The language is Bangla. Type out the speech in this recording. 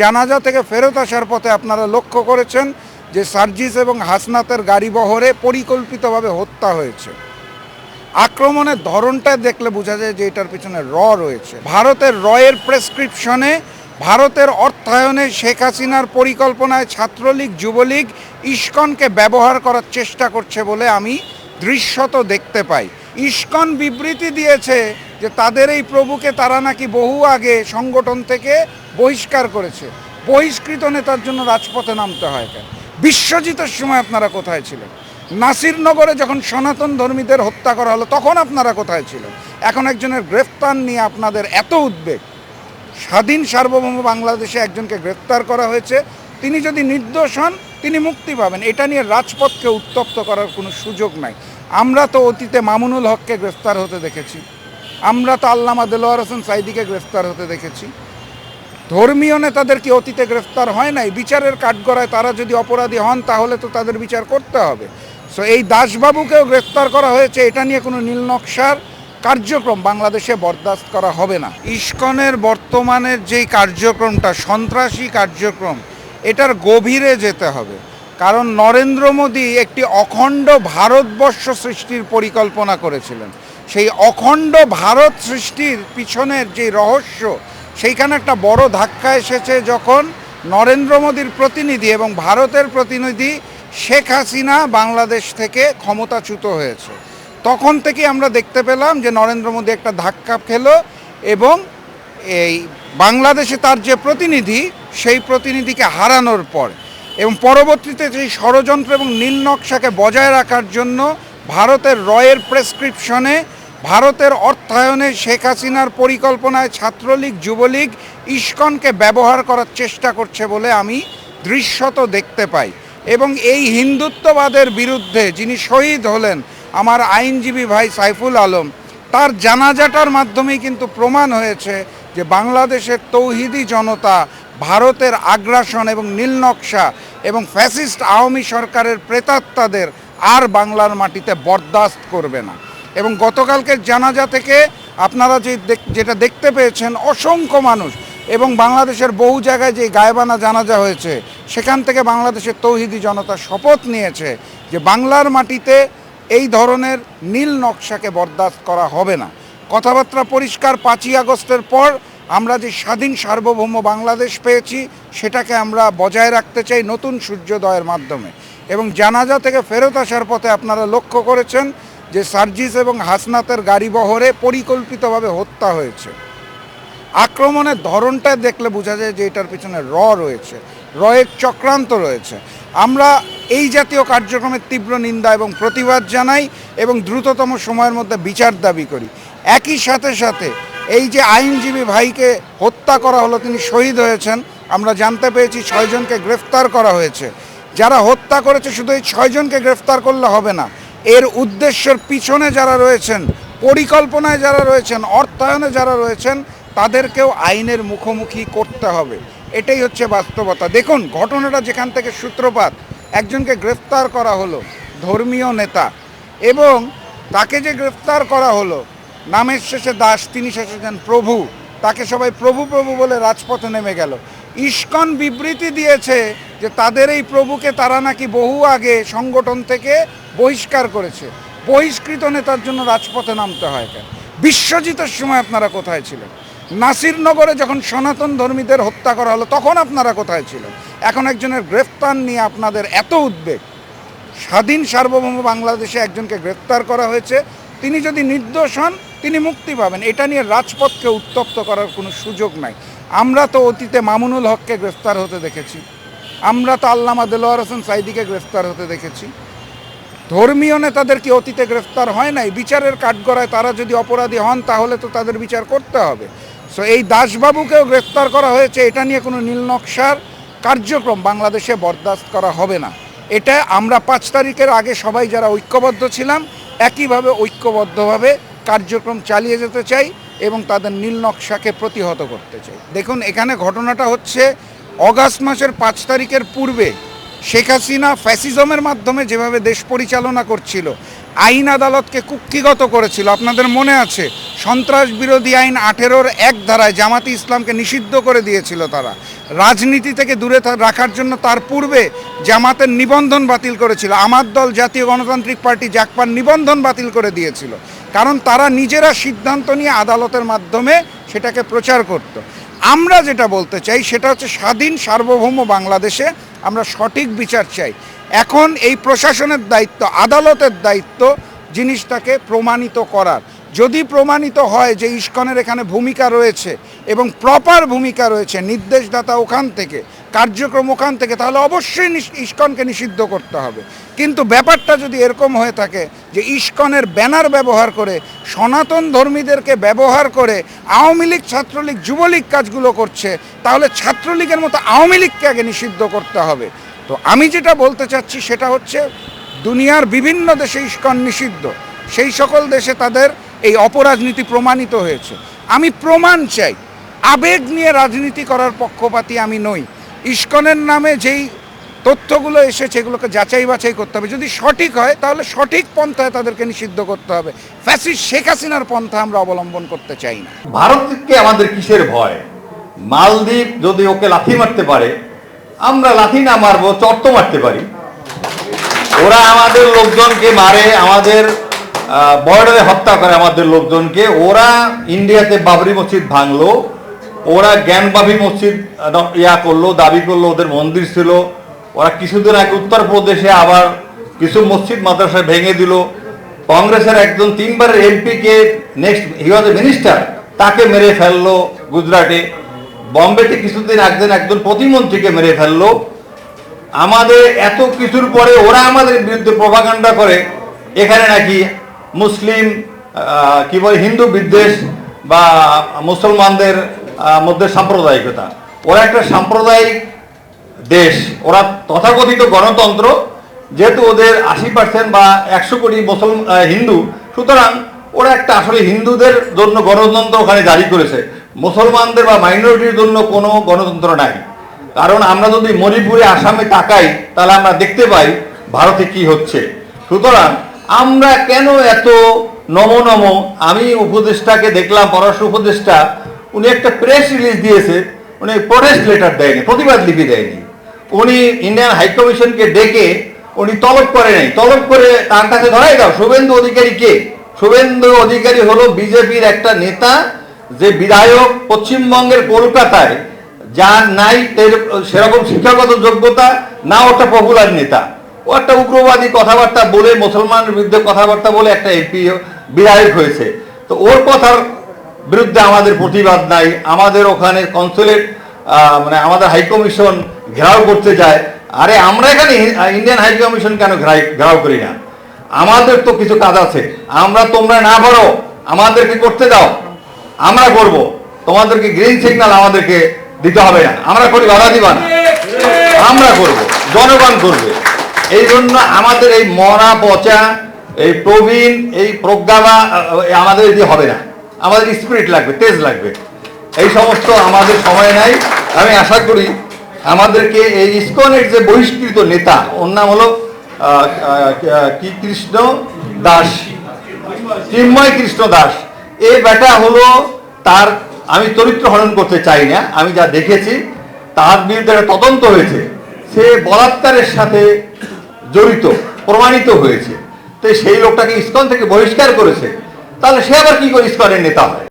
জানাজা থেকে ফেরত আসার পথে আপনারা লক্ষ্য করেছেন যে সার্জিস এবং হাসনাতের গাড়ি বহরে পরিকল্পিতভাবে হত্যা হয়েছে। আক্রমণের ধরনটা দেখলে বোঝা যায় যে এটার পিছনে র রয়েছে। ভারতের রয়ের প্রেসক্রিপশনে ভারতের অর্থায়নে শেখ হাসিনার পরিকল্পনায় ছাত্রলীগ, যুবলীগ ইস্কনকে ব্যবহার করার চেষ্টা করছে বলে আমি দৃশ্যত দেখতে পাই। ইস্কন বিবৃতি দিয়েছে যে তাদের এই প্রভুকে তারা নাকি বহু আগে সংগঠন থেকে বহিষ্কার করেছে। বহিষ্কৃত নেতার জন্য রাজপথে নামতে হয় কেন? বিশ্বজিতের সময় আপনারা কোথায় ছিলেন? নাসিরনগরে যখন সনাতন ধর্মীদের হত্যা করা হলো, তখন আপনারা কোথায় ছিলেন? এখন একজনের গ্রেফতার নিয়ে আপনাদের এত উদ্বেগ। স্বাধীন সার্বভৌম বাংলাদেশে একজনকে গ্রেফতার করা হয়েছে। তিনি যদি নির্দোষ হন, তিনি মুক্তি পাবেন। এটা নিয়ে রাজপথকে উত্তপ্ত করার কোনো সুযোগ নাই। আমরা তো অতীতে মামুনুল হককে গ্রেফতার হতে দেখেছি। আমরা তো আল্লামা দেলোয়ার হোসেন সাইদিকে গ্রেফতার হতে দেখেছি। ধর্মীয় নেতাদের কি অতীতে গ্রেফতার হয় নাই, বিচারের কাঠগড়ায় তারা যদি অপরাধী হন, তাহলে তো তাদের বিচার করতে হবে। সো এই দাসবাবুকেও গ্রেফতার করা হয়েছে, এটা নিয়ে কোনো নীলনকশার কার্যক্রম বাংলাদেশে বরদাস্ত করা হবে না। ইস্কনের বর্তমানের যেই কার্যক্রমটা, সন্ত্রাসী কার্যক্রম, এটার গভীরে যেতে হবে। কারণ নরেন্দ্র মোদী একটি অখণ্ড ভারতবর্ষ সৃষ্টির পরিকল্পনা করেছিলেন। সেই অখণ্ড ভারত সৃষ্টির পিছনের যে রহস্য, সেইখানে একটা বড় ধাক্কা এসেছে যখন নরেন্দ্র মোদীর প্রতিনিধি এবং ভারতের প্রতিনিধি শেখ হাসিনা বাংলাদেশ থেকে ক্ষমতাচ্যুত হয়েছে। তখন থেকে আমরা দেখতে পেলাম যে নরেন্দ্র মোদী একটা ধাক্কা খেলো এবং এই বাংলাদেশে তার যে প্রতিনিধি, সেই প্রতিনিধিকে হারানোর পর এবং পরবর্তীতে সেই ষড়যন্ত্র এবং নীল নকশাকে বজায় রাখার জন্য ভারতের রয়ের প্রেসক্রিপশনে ভারতের অর্থায়নে শেখ হাসিনার পরিকল্পনায় ছাত্রলীগ, যুবলীগ ইস্কনকে ব্যবহার করার চেষ্টা করছে বলে আমি দৃশ্যত দেখতে পাই। এবং এই হিন্দুত্ববাদের বিরুদ্ধে যিনি শহীদ হলেন আমার আইনজীবী ভাই সাইফুল আলম, তার জানাজাটার মাধ্যমেই কিন্তু প্রমাণ হয়েছে যে বাংলাদেশের তৌহিদি জনতা, ভারতের আগ্রাসন এবং নীলনকশা এবং ফ্যাসিস্ট আওয়ামী সরকারের প্রেতাত্মাদের আর বাংলার মাটিতে বরদাস্ত করবে না। এবং গতকালকে জানাজা থেকে আপনারা যে যেটা দেখতে পেয়েছেন অসংখ্য মানুষ এবং বাংলাদেশের বহু জায়গায় যে গায়েবানা জানাজা হয়েছে, সেখান থেকে বাংলাদেশের তৌহিদি জনতা শপথ নিয়েছে যে বাংলার মাটিতে এই ধরনের নীল নকশাকে বরদাস্ত করা হবে না। কথাবার্তা পরিষ্কার পাঁচই আগস্টের পর আমরা যে স্বাধীন সার্বভৌম বাংলাদেশ পেয়েছি, সেটাকে আমরা বজায় রাখতে চাই নতুন সূর্যোদয়ের মাধ্যমে। এবং জানাজা থেকে ফেরত আসার পথে আপনারা লক্ষ্য করেছেন যে সার্জিস এবং হাসনাতের গাড়ি বহরে পরিকল্পিতভাবে হত্যা হয়েছে। আক্রমণের ধরনটা দেখলে বোঝা যায় যে এটার পিছনে র রয়েছে, রয়ের চক্রান্ত রয়েছে। আমরা এই জাতীয় কার্যক্রমের তীব্র নিন্দা এবং প্রতিবাদ জানাই এবং দ্রুততম সময়ের মধ্যে বিচার দাবি করি। একই সাথে সাথে এই যে আইনজীবী ভাইকে হত্যা করা হলো, তিনি শহীদ হয়েছেন, আমরা জানতে পেরেছি ছয়জনকে গ্রেফতার করা হয়েছে। যারা হত্যা করেছে, শুধু এই ছয়জনকে গ্রেফতার করলে হবে না এর উদ্দেশ্যের পিছনে যারা রয়েছেন, পরিকল্পনায় যারা রয়েছেন, অর্থায়নে যারা রয়েছেন, তাদেরকেও আইনের মুখোমুখি করতে হবে। এটাই হচ্ছে বাস্তবতা। দেখুন, ঘটনাটা যেখান থেকে সূত্রপাত, একজনকে গ্রেফতার করা হলো ধর্মীয় নেতা এবং তাকে যে গ্রেফতার করা হলো, নামের শেষে দাস, তিনি শেষে যান প্রভু, তাকে সবাই প্রভু প্রভু বলে রাজপথে নেমে গেল। ইস্কন বিবৃতি দিয়েছে যে তাদের এই প্রভুকে তারা নাকি বহু আগে সংগঠন থেকে বহিষ্কার করেছে। বহিষ্কৃত নেতার জন্য রাজপথে নামতে হয় কেন? বিশ্বজিতের সময় আপনারা কোথায় ছিলেন? নাসিরনগরে যখন সনাতন ধর্মীদের হত্যা করা হলো, তখন আপনারা কোথায় ছিলেন? এখন একজনের গ্রেফতার নিয়ে আপনাদের এত উদ্বেগ। স্বাধীন সার্বভৌম বাংলাদেশে একজনকে গ্রেফতার করা হয়েছে। তিনি যদি নির্দোষ হন, তিনি মুক্তি পাবেন। এটা নিয়ে রাজপথকে উত্তপ্ত করার কোনো সুযোগ নাই। আমরা তো অতীতে মামুনুল হককে গ্রেফতার হতে দেখেছি। আমরা তো আল্লামা দেলোয়ার হোসেন সাইদিকে গ্রেফতার হতে দেখেছি। ধর্মীয় নেতাদের কি অতীতে গ্রেফতার হয় নাই, বিচারের কাঠগড়ায় তারা যদি অপরাধী হন, তাহলে তো তাদের বিচার করতে হবে। সো এই দাসবাবুকেও গ্রেফতার করা হয়েছে, এটা নিয়ে কোনো নীলনকশার কার্যক্রম বাংলাদেশে বরদাস্ত করা হবে না। এটা আমরা পাঁচ তারিখের আগে সবাই যারা ঐক্যবদ্ধ ছিলাম, একইভাবে ঐক্যবদ্ধভাবে কার্যক্রম চালিয়ে যেতে চাই এবং তাদের নীল নকশাকে প্রতিহত করতে চাই। দেখুন, এখানে ঘটনাটা হচ্ছে অগাস্ট মাসের পাঁচ তারিখের পূর্বে শেখ হাসিনা ফ্যাসিজমের মাধ্যমে যেভাবে দেশ পরিচালনা করছিল, আইন আদালতকে কুক্ষিগত করেছিল, আপনাদের মনে আছে? সন্ত্রাস বিরোধী আইন আঠেরোর এক ধারায় জামাতি ইসলামকে নিষিদ্ধ করে দিয়েছিল তারা। রাজনীতি থেকে দূরে রাখার জন্য তার পূর্বে জামাতের নিবন্ধন বাতিল করেছিল। আমার দল, জাতীয় গণতান্ত্রিক পার্টি জাকপার নিবন্ধন বাতিল করে দিয়েছিল। কারণ তারা নিজেরা সিদ্ধান্ত নিয়ে আদালতের মাধ্যমে সেটাকে প্রচার করত। আমরা যেটা বলতে চাই, সেটা হচ্ছে স্বাধীন সার্বভৌম বাংলাদেশে আমরা সঠিক বিচার চাই। এখন এই প্রশাসনের দায়িত্ব, আদালতের দায়িত্ব জিনিসটাকে প্রমাণিত করার। যদি প্রমাণিত হয় যে ইস্কনের এখানে ভূমিকা রয়েছে এবং প্রপার ভূমিকা রয়েছে, নির্দেশদাতা ওখান থেকে কার্যক্রম ওখান থেকে, তাহলে অবশ্যই ইস্কনকে নিষিদ্ধ করতে হবে। কিন্তু ব্যাপারটা যদি এরকম হয়ে থাকে যে ইস্কনের ব্যানার ব্যবহার করে, সনাতন ধর্মীদেরকে ব্যবহার করে আওয়ামী লীগ, ছাত্রলীগ, যুবলীগ কাজগুলো করছে, তাহলে ছাত্রলীগের মতো আওয়ামী লীগকে আগে নিষিদ্ধ করতে হবে। তো আমি যেটা বলতে চাচ্ছি সেটা হচ্ছে, দুনিয়ার বিভিন্ন দেশে ইস্কন নিষিদ্ধ। সেই সকল দেশে তাদের এই অপরাজনীতি প্রমাণিত হয়েছে। আমি প্রমাণ চাই, আবেগ নিয়ে রাজনীতি করার পক্ষপাতি আমি নই। ইস্কনের নামে যেই তথ্যগুলো এসেছে, এগুলোকে যাচাই বাছাই করতে হবে। যদি সঠিক হয়, তাহলে সঠিক পন্থায় তাদেরকে নিষিদ্ধ করতে হবে। ফ্যাসিস্ট শেখ হাসিনার পন্থা আমরা অবলম্বন করতে চাই না। ভারতকে আমাদের কিসের ভয়? মালদ্বীপ যদি ওকে লাথি মারতে পারে, আমরা লাথি না মারবো, চর্ত মারতে পারি। ওরা আমাদের লোকজনকে মারে, আমাদের বর্ডারে হত্যা করে আমাদের লোকজনকে। ওরা ইন্ডিয়াতে বাবরি মসজিদ ভাঙলো ওরা জ্ঞানবাবী মসজিদ ইয়া করল, দাবি করল, ওদের মন্দির ছিল। ওরা কিছুদিন আগে উত্তরপ্রদেশে আবার কিছু মসজিদ মাদ্রাসা ভেঙে দিল। কংগ্রেসের একজন তিনবারের এমপিকে next he was a minister তাকে মেরে ফেলল গুজরাটে। বম্বেতে কিছুদিন একদিন একজন প্রতিমন্ত্রীকে মেরে ফেলল। আমাদের এত কিছুর পরে ওরা আমাদের বিরুদ্ধে প্রভাকাণ্ডা করে। এখানে নাকি মুসলিম কি বলে, হিন্দু বিদ্বেষ বা মুসলমানদের মধ্যে সাম্প্রদায়িকতা। ওরা একটা সাম্প্রদায়িক দেশ। ওরা তথাকথিত গণতন্ত্র, যেহেতু ওদের আশি পার্সেন্ট বা একশো কোটি মুসলমান হিন্দু, সুতরাং ওরা একটা আসলে হিন্দুদের জন্য গণতন্ত্র ওখানে জারি করেছে। মুসলমানদের বা মাইনরিটির জন্য কোনো গণতন্ত্র নাই। কারণ আমরা যদি মণিপুরে, আসামে তাকাই, তাহলে আমরা দেখতে পাই ভারতে কি হচ্ছে। সুতরাং আমরা কেন এত নম নম? আমি উপদেষ্টাকে দেখলাম, পররাষ্ট্র উপদেষ্টা উনি একটা প্রেস রিলিজ দিয়েছে, উনি প্রোটেস্ট লেটার দেয়নি, প্রতিবাদ লিপি দেয়নি। উনি ইন্ডিয়ান হাইকমিশনকে ডেকে উনি তলব করে নাই। তলব করে তার কাছে ধরাই দাও, শুভেন্দু অধিকারী কে? শুভেন্দু অধিকারী হলো বিজেপির একটা নেতা, যে বিধায়ক পশ্চিমবঙ্গের কলকাতায়, যার নাই সেরকম শিক্ষাগত যোগ্যতা, না ওটা পপুলার নেতা। ও একটা উগ্রবাদী কথাবার্তা বলে, মুসলমানের বিরুদ্ধে কথাবার্তা বলে একটা এমপি বিধায়ক হয়েছে। তো ওর কথার বিরুদ্ধে আমাদের প্রতিবাদ নাই। আমাদের ওখানে কনসুলেট মানে আমাদের হাইকমিশন ঘেরাও করতে যায়। আরে আমরা এখানে ইন্ডিয়ান হাইকমিশন কেন ঘেরাও করি না? আমাদের তো কিছু কাজ আছে। আমরা তোমরা না পারো আমাদেরকে করতে দাও। আমরা করব। তোমাদেরকে গ্রিন সিগন্যাল আমাদেরকে দিতে হবে না। আমরা করি বাধা দিবা না। আমরা করব জনগণ করবে। এই জন্য আমাদের এই মরা পচা এই প্রবীণ এই প্রজ্ঞাবা আহ, আমাদের দিয়ে হবে না। আমাদের স্পিরিট লাগবে, তেজ লাগবে। এই সমস্ত আমাদের সময় নাই। আমি আশা করি আমাদেরকে এই ইস্কনের যে বহিষ্কৃত নেতা, ওর নাম হলো কি কৃষ্ণ দাস, চিন্ময় কৃষ্ণ দাস। এই বেটা হলো তার, আমি চরিত্র হরণ করতে চাই না, আমি যা দেখেছি, তার বিরুদ্ধে একটা তদন্ত হয়েছে। সে বলাৎকারের সাথে জড়িত, প্রমাণিত হয়েছে। তো সেই লোকটাকে ইস্কন থেকে বহিষ্কার করেছে। তাহলে সে আবার কি করে ইস্কনের নেতা হয়?